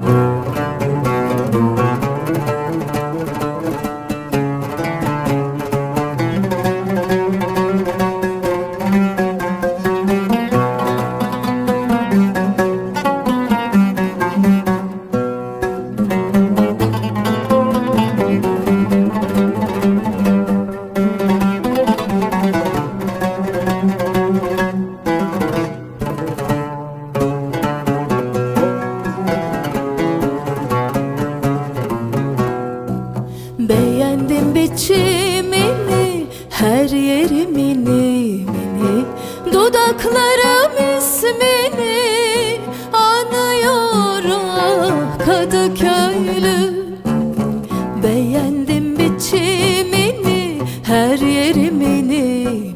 Beğendim biçimini Her yerimini mini. Dudaklarım ismini Anıyor ah Kadıköylü Beğendim biçimini Her yerimini mini.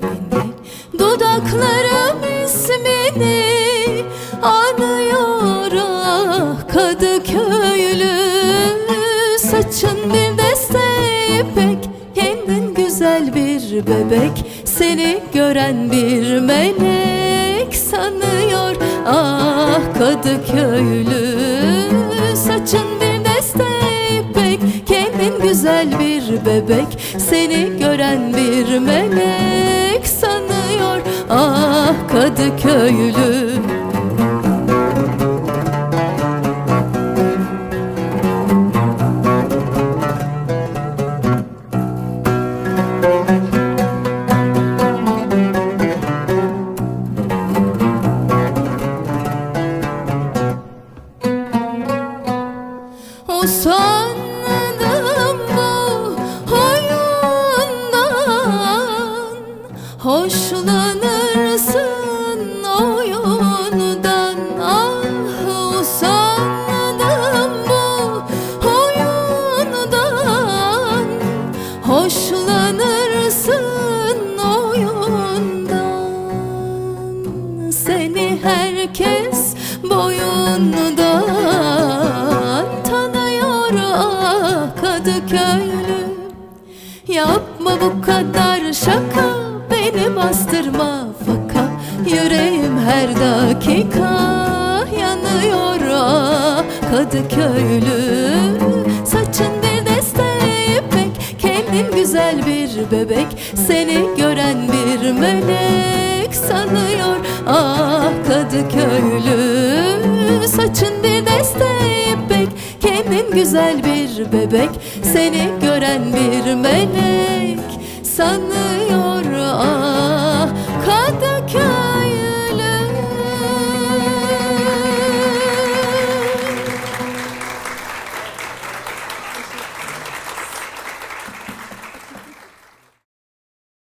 Dudaklarım ismini Anıyor ah Kadıköylü Saçın bir bebek Seni gören bir melek Sanıyor. Ah Kadıköylü Saçın bir deste ipek. Kendin güzel bir bebek Seni gören bir melek Sanıyor. Ah Kadıköylü Usandım bu oyundan. Hoşlanırsın oyundan. Ah usandım bu oyundan. Hoşlanırsın oyundan. Seni herkes boyundan Kadıköylü. Yapma bu kadar şaka beni bastırma faka. Yüreğim her dakika yanıyor ah. Kadıköylü Saçın bir deste ipek. Kendin güzel bir bebek Seni gören bir melek sanıyor ah. Kadıköylü güzel bir bebek. Seni gören bir melek. Sanıyor